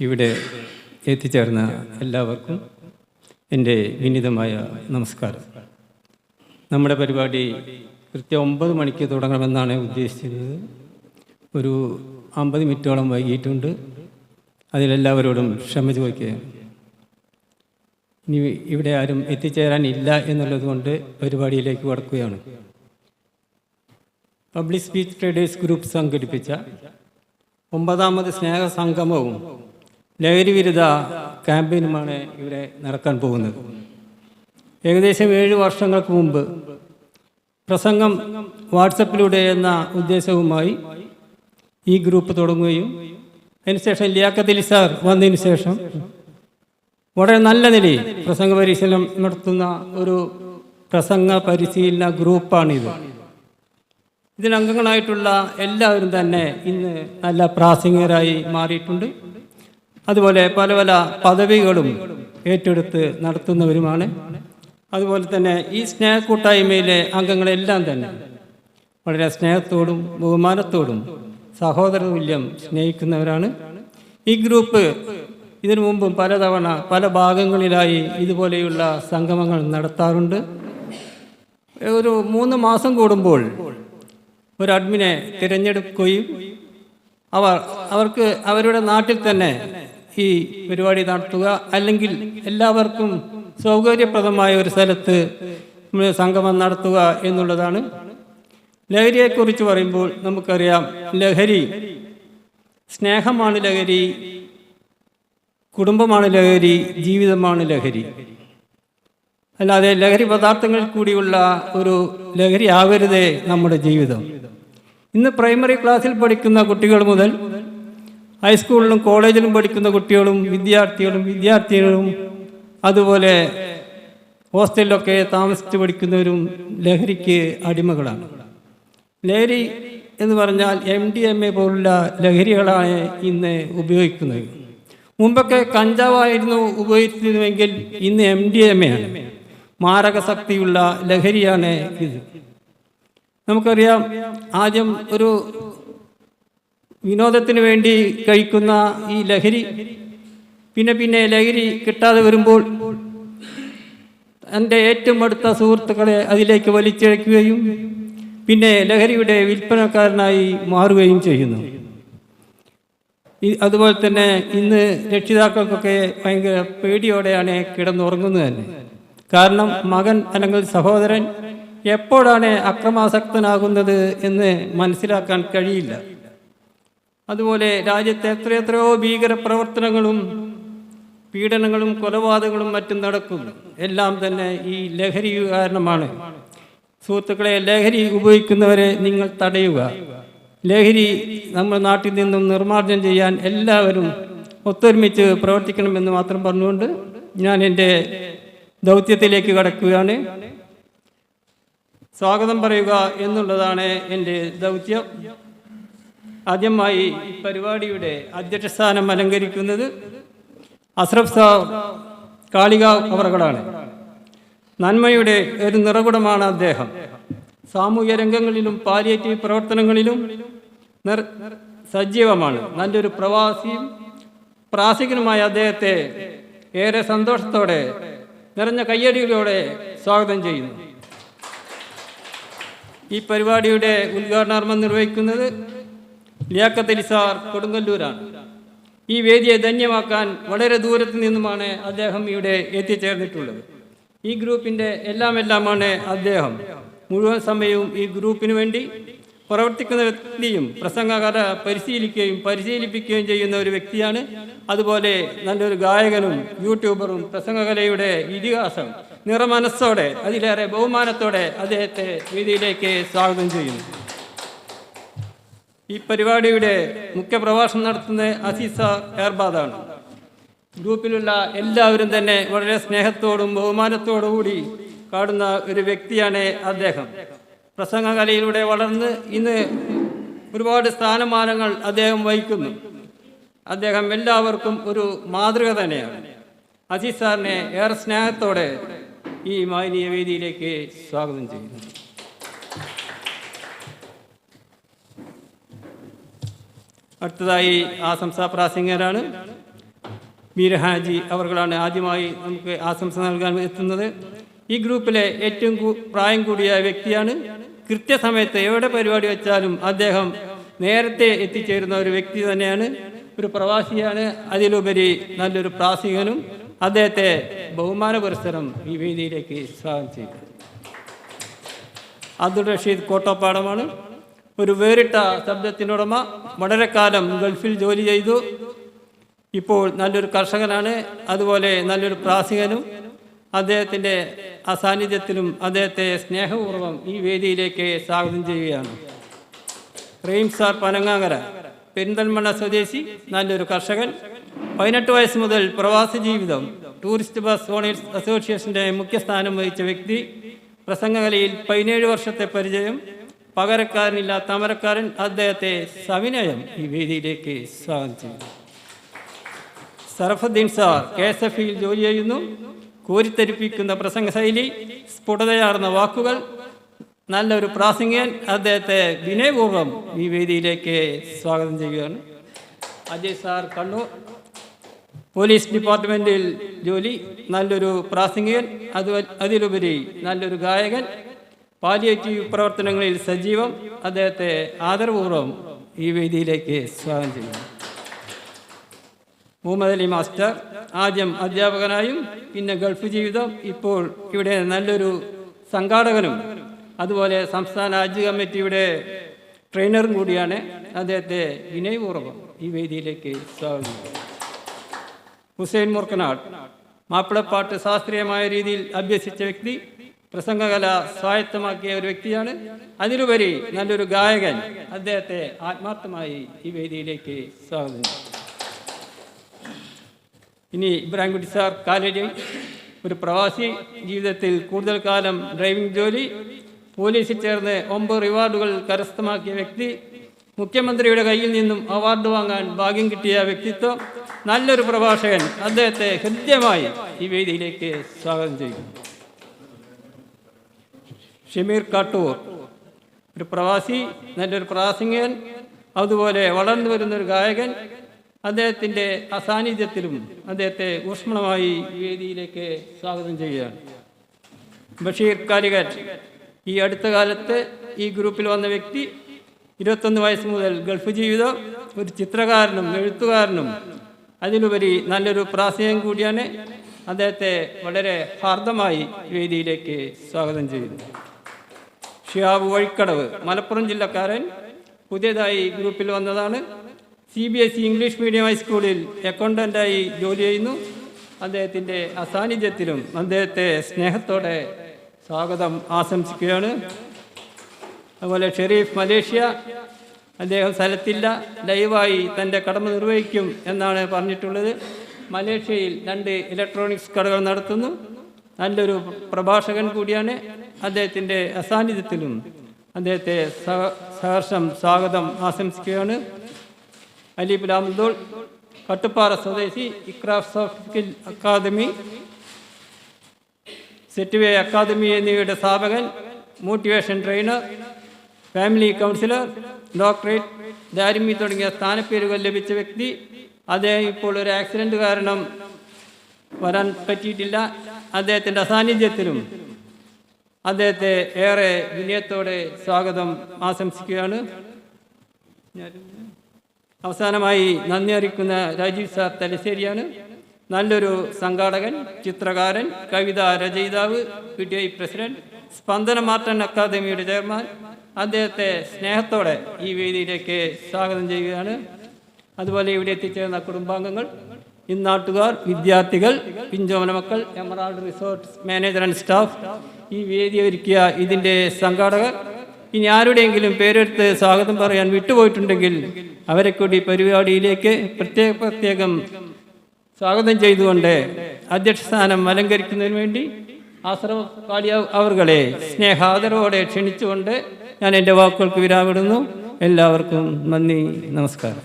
ഇവിടെ എത്തിച്ചേർന്ന എല്ലാവർക്കും എന്റെ വിനീതമായ നമസ്കാരം. നമ്മുടെ പരിപാടി കൃത്യം ഒമ്പത് മണിക്ക് തുടങ്ങണമെന്നാണ് ഉദ്ദേശിച്ചിരുന്നത്. ഒരു അമ്പത് മിനിറ്റോളം വൈകിയിട്ടുണ്ട്. അതിലെല്ലാവരോടും ക്ഷമ ചോദിക്കുകയാണ്. ഇനി ഇവിടെ ആരും എത്തിച്ചേരാനില്ല എന്നുള്ളത് കൊണ്ട് പരിപാടിയിലേക്ക് കടക്കുകയാണ്. പബ്ലിക് സ്പീച്ച് ട്രേഡേഴ്സ് ഗ്രൂപ്പ് സംഘടിപ്പിച്ച ഒമ്പതാമത് സ്നേഹ സംഗമവും ലഹരി വിരുദ്ധ ക്യാമ്പയിനുമാണ് ഇവിടെ നടക്കാൻ പോകുന്നത്. ഏകദേശം ഏഴ് വർഷങ്ങൾക്ക് മുമ്പ് പ്രസംഗം വാട്സപ്പിലൂടെ എന്ന ഉദ്ദേശവുമായി ഈ ഗ്രൂപ്പ് തുടങ്ങുകയും അതിനുശേഷം ലിയാക്കത്തലി സാർ വന്നതിന് ശേഷം വളരെ നല്ല നിലയിൽ പ്രസംഗ പരിശീലനം നടത്തുന്ന ഒരു പ്രസംഗ പരിശീലന ഗ്രൂപ്പാണിത്. ഇതിനംഗങ്ങളായിട്ടുള്ള എല്ലാവരും തന്നെ ഇന്ന് നല്ല പ്രാസംഗികരായി മാറിയിട്ടുണ്ട്. അതുപോലെ പല പല പദവികളും ഏറ്റെടുത്ത് നടത്തുന്നവരുമാണ്. അതുപോലെ തന്നെ ഈ സ്നേഹ കൂട്ടായ്മയിലെ അംഗങ്ങളെല്ലാം തന്നെ വളരെ സ്നേഹത്തോടും ബഹുമാനത്തോടും സഹോദര തുല്യം സ്നേഹിക്കുന്നവരാണ്. ഈ ഗ്രൂപ്പ് ഇതിനു മുമ്പും പലതവണ പല ഭാഗങ്ങളിലായി ഇതുപോലെയുള്ള സംഗമങ്ങൾ നടത്താറുണ്ട്. ഒരു മൂന്ന് മാസം കൂടുമ്പോൾ ഒരു അഡ്മിനെ തിരഞ്ഞെടുക്കുകയും അവർ അവർക്ക് അവരുടെ നാട്ടിൽ തന്നെ ഈ പരിപാടി നടത്തുക. അല്ലെങ്കിൽ എല്ലാവർക്കും സൗകര്യപ്രദമായ ഒരു സ്ഥലത്ത് സംഗമം നടത്തുക എന്നുള്ളതാണ്. ലഹരിയെക്കുറിച്ച് പറയുമ്പോൾ നമുക്കറിയാം ലഹരി സ്നേഹമാണ് ലഹരി കുടുംബമാണ് ലഹരി ജീവിതമാണ് ലഹരി. അല്ലാതെ ലഹരി പദാർത്ഥങ്ങളിൽ കൂടിയുള്ള ഒരു ലഹരി ആവരുതേ നമ്മുടെ ജീവിതം. ഇന്ന് പ്രൈമറി ക്ലാസ്സിൽ പഠിക്കുന്ന കുട്ടികൾ മുതൽ ഹൈസ്കൂളിലും കോളേജിലും പഠിക്കുന്ന കുട്ടികളും വിദ്യാർത്ഥികളും വിദ്യാർത്ഥികളും അതുപോലെ ഹോസ്റ്റലിലൊക്കെ താമസിച്ച് പഠിക്കുന്നവരും ലഹരിക്ക് അടിമകളാണ്. ലഹരി എന്ന് പറഞ്ഞാൽ എം ഡി എം എ പോലുള്ള ലഹരികളാണ് ഇന്ന് ഉപയോഗിക്കുന്നത്. മുമ്പൊക്കെ കഞ്ചാവായിരുന്നു ഉപയോഗിച്ചിരുന്നുവെങ്കിൽ ഇന്ന് എം ഡി എം എ ആണ്. മാരകശക്തിയുള്ള ലഹരിയാണ് ഇത്. നമുക്കറിയാം ആദ്യം ഒരു വിനോദത്തിന് വേണ്ടി കഴിക്കുന്ന ഈ ലഹരി പിന്നെ പിന്നെ ലഹരി കിട്ടാതെ വരുമ്പോൾ എന്റെ ഏറ്റവും അടുത്ത സുഹൃത്തുക്കളെ അതിലേക്ക് വലിച്ചിഴക്കുകയും പിന്നെ ലഹരിയുടെ വിൽപ്പനക്കാരനായി മാറുകയും ചെയ്യുന്നു. അതുപോലെ തന്നെ ഇന്ന് രക്ഷിതാക്കൾക്കൊക്കെ ഭയങ്കര പേടിയോടെയാണ് കിടന്നുറങ്ങുന്നത് തന്നെ. കാരണം മകൻ അല്ലെങ്കിൽ സഹോദരൻ എപ്പോഴാണ് അക്രമാസക്തനാകുന്നത് എന്ന് മനസ്സിലാക്കാൻ കഴിയില്ല. അതുപോലെ രാജ്യത്ത് എത്രയെത്രയോ ഭീകര പ്രവർത്തനങ്ങളും പീഡനങ്ങളും കൊലപാതകങ്ങളും മറ്റും നടക്കുന്നു എല്ലാം തന്നെ ഈ ലഹരി കാരണമാണ്. സുഹൃത്തുക്കളെ ലഹരി ഉപയോഗിക്കുന്നവരെ നിങ്ങൾ തടയുക. ലഹരി നമ്മുടെ നാട്ടിൽ നിന്നും നിർമ്മാർജനം ചെയ്യാൻ എല്ലാവരും ഒത്തൊരുമിച്ച് പ്രവർത്തിക്കണമെന്ന് മാത്രം പറഞ്ഞുകൊണ്ട് ഞാൻ എന്റെ ദൗത്യത്തിലേക്ക് കടക്കുകയാണ്. സ്വാഗതം പറയുക എന്നുള്ളതാണ് എന്റെ ദൗത്യം. ആദ്യമായി പരിപാടിയുടെ അധ്യക്ഷ സ്ഥാനം അലങ്കരിക്കുന്നത് അസ്രഫ് സാബ് കാളിക അവറുകളാണ്. നന്മയുടെ ഒരു നിറകുടമാണ് അദ്ദേഹം. സാമൂഹ്യ രംഗങ്ങളിലും പാലിയേറ്റീവ് പ്രവർത്തനങ്ങളിലും നിർ സജീവമാണ്. നല്ലൊരു പ്രവാസിയും പ്രാസികനുമായ അദ്ദേഹത്തെ ഏറെ സന്തോഷത്തോടെ നിറഞ്ഞ കയ്യടികളോടെ സ്വാഗതം ചെയ്യുന്നു. ഈ പരിപാടിയുടെ ഉദ്ഘാടനാർമ്മം നിർവഹിക്കുന്നത് ലിയാക്കത്ത് സാർ കൊടുങ്ങല്ലൂരാണ്. ഈ വേദിയെ ധന്യമാക്കാൻ വളരെ ദൂരത്ത് നിന്നുമാണ് അദ്ദേഹം ഇവിടെ എത്തിച്ചേർന്നിട്ടുള്ളത്. ഈ ഗ്രൂപ്പിന്റെ എല്ലാം എല്ലാമാണ് അദ്ദേഹം. മുഴുവൻ സമയവും ഈ ഗ്രൂപ്പിന് വേണ്ടി പ്രവർത്തിക്കുന്ന വ്യക്തിയും പ്രസംഗകഥ പരിശീലിക്കുകയും പരിശീലിപ്പിക്കുകയും ചെയ്യുന്ന ഒരു വ്യക്തിയാണ്. അതുപോലെ നല്ലൊരു ഗായകനും യൂട്യൂബറും പ്രസംഗകലയുടെ ഇതിഹാസം നിറമനസ്സോടെ അതിലേറെ ബഹുമാനത്തോടെ അദ്ദേഹത്തെ വേദിയിലേക്ക് സ്വാഗതം ചെയ്യുന്നു. ഈ പരിപാടിയുടെ മുഖ്യ പ്രഭാഷണം നടത്തുന്ന അസീസ ഏർബാദാണ്. ഗ്രൂപ്പിലുള്ള എല്ലാവരും തന്നെ വളരെ സ്നേഹത്തോടും ബഹുമാനത്തോടും കൂടി കാണുന്ന ഒരു വ്യക്തിയാണ് അദ്ദേഹം. പ്രസംഗകലയിലൂടെ വളർന്ന് ഇന്ന് ഒരുപാട് സ്ഥാനമാനങ്ങൾ അദ്ദേഹം വഹിക്കുന്നു. അദ്ദേഹം എല്ലാവർക്കും ഒരു മാതൃക തന്നെയാണ്. അസീസ് സാറിനെ ഏറെ സ്നേഹത്തോടെ ഈ മാനീയ വേദിയിലേക്ക് സ്വാഗതം ചെയ്യുന്നു. അടുത്തതായി ആശംസാ പ്രാസംഗികരാണ്. മീരഹാജി അവർകളാണ് ആദ്യമായി നമുക്ക് ആശംസ നൽകാൻ എത്തുന്നത്. ഈ ഗ്രൂപ്പിലെ ഏറ്റവും പ്രായം കൂടിയ വ്യക്തിയാണ്. കൃത്യസമയത്ത് എവിടെ പരിപാടി വെച്ചാലും അദ്ദേഹം നേരത്തെ എത്തിച്ചേരുന്ന ഒരു വ്യക്തി തന്നെയാണ്. ഒരു പ്രവാസിയാണ്. അതിലുപരി നല്ലൊരു പ്രാസികനും അദ്ദേഹത്തെ ബഹുമാന പുരസ്സരം ഈ വേദിയിലേക്ക് സ്വാഗതം ചെയ്തു അബ്ദുൾ റഷീദ് കോട്ടപ്പാടമാണ്. ഒരു വേറിട്ട ശബ്ദത്തിനുടമ വളരെ കാലം ഗൾഫിൽ ജോലി ചെയ്തു. ഇപ്പോൾ നല്ലൊരു കർഷകനാണ് അതുപോലെ നല്ലൊരു പ്രാസികനും അദ്ദേഹത്തിന്റെ അസാന്നിധ്യത്തിലും അദ്ദേഹത്തെ സ്നേഹപൂർവം ഈ വേദിയിലേക്ക് സ്വാഗതം ചെയ്യുകയാണ്. റെയിം സാർ പനങ്ങാങ്കര പെരിന്തൽമണ്ണ സ്വദേശി നല്ലൊരു കർഷകൻ. പതിനെട്ട് വയസ്സ് മുതൽ പ്രവാസി ജീവിതം ടൂറിസ്റ്റ് ബസ് ഓണേഴ്സ് അസോസിയേഷന്റെ മുഖ്യസ്ഥാനം വഹിച്ച വ്യക്തി. പ്രസംഗകലയിൽ പതിനേഴ് വർഷത്തെ പരിചയം പകരക്കാരനില്ലാത്ത അമരക്കാരൻ അദ്ദേഹത്തെ സവിനയം ഈ വേദിയിലേക്ക് സ്വാഗതം ചെയ്യുന്നു. Sarafuddin sir K S F ഇയിൽ ജോലി ചെയ്യുന്നു. കോരിത്തെരിപ്പിക്കുന്ന പ്രസംഗ ശൈലി സ്ഫുടതയാർന്ന വാക്കുകൾ നല്ലൊരു പ്രാസംഗികൻ അദ്ദേഹത്തെ വിനയപൂർവം ഈ വേദിയിലേക്ക് സ്വാഗതം ചെയ്യുകയാണ്. അജയ് സാർ കണ്ണൂർ പോലീസ് ഡിപ്പാർട്ട്മെന്റിൽ ജോലി നല്ലൊരു പ്രാസംഗികൻ അത് അതിലുപരി നല്ലൊരു ഗായകൻ പാലിയേറ്റീവ് പ്രവർത്തനങ്ങളിൽ സജീവം അദ്ദേഹത്തെ ആദരപൂർവം ഈ വേദിയിലേക്ക് സ്വാഗതം ചെയ്യുന്നു മുഹമ്മദ് അലി മാസ്റ്റർ ആദ്യം അധ്യാപകനായും പിന്നെ ഗൾഫ് ജീവിതം ഇപ്പോൾ ഇവിടെ നല്ലൊരു സംഘാടകനും അതുപോലെ സംസ്ഥാന ഹജ്ജ് കമ്മിറ്റിയുടെ ട്രെയിനറും കൂടിയാണ് അദ്ദേഹത്തെ വിനയപൂർവം ഈ വേദിയിലേക്ക് സ്വാഗതം ചെയ്യുന്നു. ഹുസൈൻ മുർക്കനാട് മാപ്പിളപ്പാട്ട് ശാസ്ത്രീയമായ രീതിയിൽ അഭ്യസിച്ച വ്യക്തി പ്രസംഗകല സ്വായത്തമാക്കിയ ഒരു വ്യക്തിയാണ്. അതിലുപരി നല്ലൊരു ഗായകൻ അദ്ദേഹത്തെ ആത്മാർത്ഥമായി ഈ വേദിയിലേക്ക് സ്വാഗതം. ഇനി ഇബ്രാഹിംകുട്ടി സാർ കാലടി. ഒരു പ്രവാസി ജീവിതത്തിൽ കൂടുതൽ കാലം ഡ്രൈവിംഗ് ജോലി. പോലീസിൽ ചേർന്ന് ഒമ്പത് റിവാർഡുകൾ കരസ്ഥമാക്കിയ വ്യക്തി. മുഖ്യമന്ത്രിയുടെ കയ്യിൽ നിന്നും അവാർഡ് വാങ്ങാൻ ഭാഗ്യം കിട്ടിയ വ്യക്തിത്വം. നല്ലൊരു പ്രഭാഷകൻ അദ്ദേഹത്തെ ഹൃദ്യമായി ഈ വേദിയിലേക്ക് സ്വാഗതം ചെയ്യുന്നു. ഷമീർ കാട്ടൂർ. ഒരു പ്രവാസി നല്ലൊരു പ്രാസംഗികൻ അതുപോലെ വളർന്നു വരുന്ന ഒരു ഗായകൻ. അദ്ദേഹത്തിന്റെ അസാന്നിധ്യത്തിലും അദ്ദേഹത്തെ ഊഷ്മളമായി വേദിയിലേക്ക് സ്വാഗതം ചെയ്യുകയാണ്. ബഷീർ കാലികറ്റ് ഈ അടുത്ത കാലത്ത് ഈ ഗ്രൂപ്പിൽ വന്ന വ്യക്തി ഇരുപത്തൊന്ന് വയസ്സ് മുതൽ ഗൾഫ് ജീവിതം ഒരു ചിത്രകാരനും എഴുത്തുകാരനും. അതിലുപരി നല്ലൊരു പ്രാസംഗം കൂടിയാണ്. അദ്ദേഹത്തെ വളരെ ഹാർദമായി വേദിയിലേക്ക് സ്വാഗതം ചെയ്യുന്നു. ഷിയാബ് വഴിക്കടവ് മലപ്പുറം ജില്ലക്കാരൻ പുതിയതായി ഗ്രൂപ്പിൽ വന്നതാണ്. C B S E English medium ഹൈസ്കൂളിൽ അക്കൗണ്ടന്റായി ജോലി ചെയ്യുന്നു. അദ്ദേഹത്തിന്റെ അസാന്നിധ്യത്തിലും അദ്ദേഹത്തെ സ്നേഹത്തോടെ സ്വാഗതം ആശംസിക്കുകയാണ്. അതുപോലെ ഷെരീഫ് മലേഷ്യ അദ്ദേഹം സ്ഥലത്തില്ല ലൈവായി തന്റെ കടമ നിർവഹിക്കും എന്നാണ് പറഞ്ഞിട്ടുള്ളത്. മലേഷ്യയിൽ രണ്ട് ഇലക്ട്രോണിക്സ് കടകൾ നടത്തുന്നു. നല്ലൊരു പ്രഭാഷകൻ കൂടിയാണ്. അദ്ദേഹത്തിന്റെ അസാന്നിധ്യത്തിലും അദ്ദേഹത്തെ സഹ- സഹർഷം സ്വാഗതം ആശംസിക്കുകയാണ്. അലി ലാമുദ്ദോൾ കട്ടുപ്പാറ സ്വദേശി ഇക്രാഫ് soft skill academy Setway academy എന്നിവയുടെ സ്ഥാപകൻ motivation trainer family counsellor doctorate Darimi തുടങ്ങിയ സ്ഥാനപ്പേരുകൾ ലഭിച്ച വ്യക്തി. അദ്ദേഹം ഇപ്പോൾ ഒരു ആക്സിഡന്റ് കാരണം വരാൻ പറ്റിയിട്ടില്ല. അദ്ദേഹത്തിന്റെ അസാന്നിധ്യത്തിലും അദ്ദേഹത്തെ ഏറെ വിനയത്തോടെ സ്വാഗതം ആശംസിക്കുകയാണ്. അവസാനമായി നന്ദി അറിയിക്കുന്ന രാജീവ് സാർ തലശ്ശേരിയാണ്. നല്ലൊരു സംഘാടകൻ ചിത്രകാരൻ കവിതാ രചയിതാവ് P T I president Spandana Maarten അക്കാദമിയുടെ ചെയർമാൻ. അദ്ദേഹത്തെ സ്നേഹത്തോടെ ഈ വേദിയിലേക്ക് സ്വാഗതം ചെയ്യുകയാണ്. അതുപോലെ ഇവിടെ എത്തിച്ചേർന്ന കുടുംബാംഗങ്ങൾ ഇന്നാട്ടുകാർ വിദ്യാർത്ഥികൾ പിഞ്ചോമന മക്കൾ emerald resort manager and staff ഈ വേദി ഒരുക്കിയ ഇതിന്റെ സംഘാടകർ. ഇനി ആരുടെയെങ്കിലും പേരെടുത്ത് സ്വാഗതം പറയാൻ വിട്ടുപോയിട്ടുണ്ടെങ്കിൽ അവരെ കൂടി പരിപാടിയിലേക്ക് പ്രത്യേക പ്രത്യേകം സ്വാഗതം ചെയ്തുകൊണ്ട് അധ്യക്ഷസ്ഥാനം അലങ്കരിക്കുന്നതിന് വേണ്ടി ആശ്രമ കാളിയ അവർകളെ സ്നേഹാദരവോടെ ക്ഷണിച്ചുകൊണ്ട് ഞാൻ എന്റെ വാക്കുകൾക്ക് വിരാമിടുന്നു. എല്ലാവർക്കും നന്ദി നമസ്കാരം.